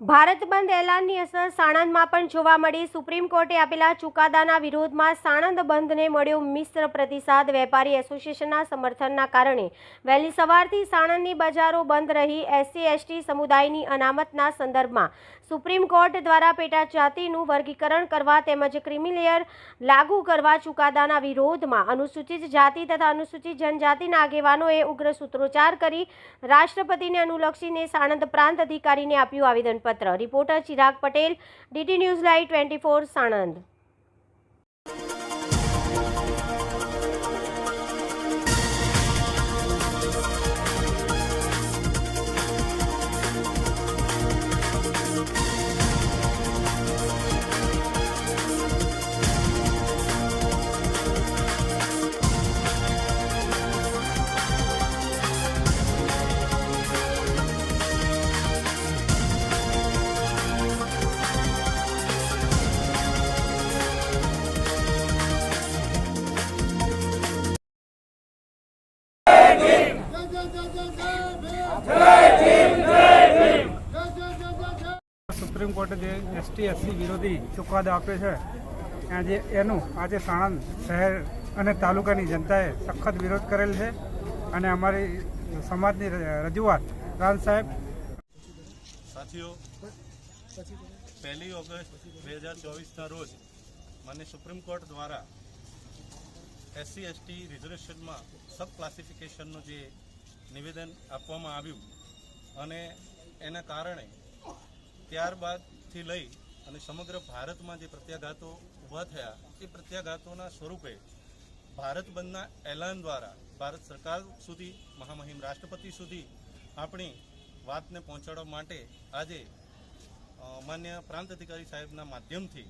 ભારત બંધ એલાનની અસર સાણંદમાં પણ જોવા મળી. સુપ્રીમ કોર્ટે આપેલા ચુકાદાના વિરોધમાં સાણંદ બંધને મળ્યો મિશ્ર પ્રતિસાદ. વેપારી એસોસિએશનના સમર્થનના કારણે વહેલી સવારથી સાણંદની બજારો બંધ રહી. એસસી, એસટી સમુદાયની અનામતના સંદર્ભમાં સુપ્રીમ કોર્ટ દ્વારા પેટા જાતિનું વર્ગીકરણ કરવા તેમજ ક્રિમિલેયર લાગુ કરવા ચુકાદાના વિરોધમાં અનુસૂચિત જાતિ તથા અનુસૂચિત જનજાતિના આગેવાનોએ ઉગ્ર સૂત્રોચ્ચાર કરી રાષ્ટ્રપતિને અનુલક્ષીને સાણંદ પ્રાંત અધિકારીને આપ્યું આવેદનપત્ર reporter Chirag Patel DD news live twenty four Sanand. Supreme કોર્ટે જે એસટી, એસસી વિરોધી ચુકાદો આપ્યો છે આજે એનું આજે સાણંદ શહેર અને તાલુકાની જનતાએ સખત વિરોધ કરેલ છે અને અમારી સમાજની રજૂઆત. રામ સાહેબ. સાથીઓ, પહેલી ઓગસ્ટ બે હજાર ચોવીસના રોજ મને સુપ્રીમ કોર્ટ દ્વારા એસસી, એસટી રિઝર્વેશનમાં સબ ક્લાસિફિકેશનનું જે નિવેદન આપવામાં આવ્યું અને એના કારણે ત્યારબાદથી લઈ અને સમગ્ર ભારતમાં જે પ્રત્યાઘાતો ઊભા થયા, એ પ્રત્યાઘાતોના સ્વરૂપે ભારત બંધના એલાન દ્વારા ભારત સરકાર સુધી, મહામહિમ રાષ્ટ્રપતિ સુધી આપણી વાતને પહોંચાડવા માટે આજે માન્ય પ્રાંત અધિકારી સાહેબના માધ્યમથી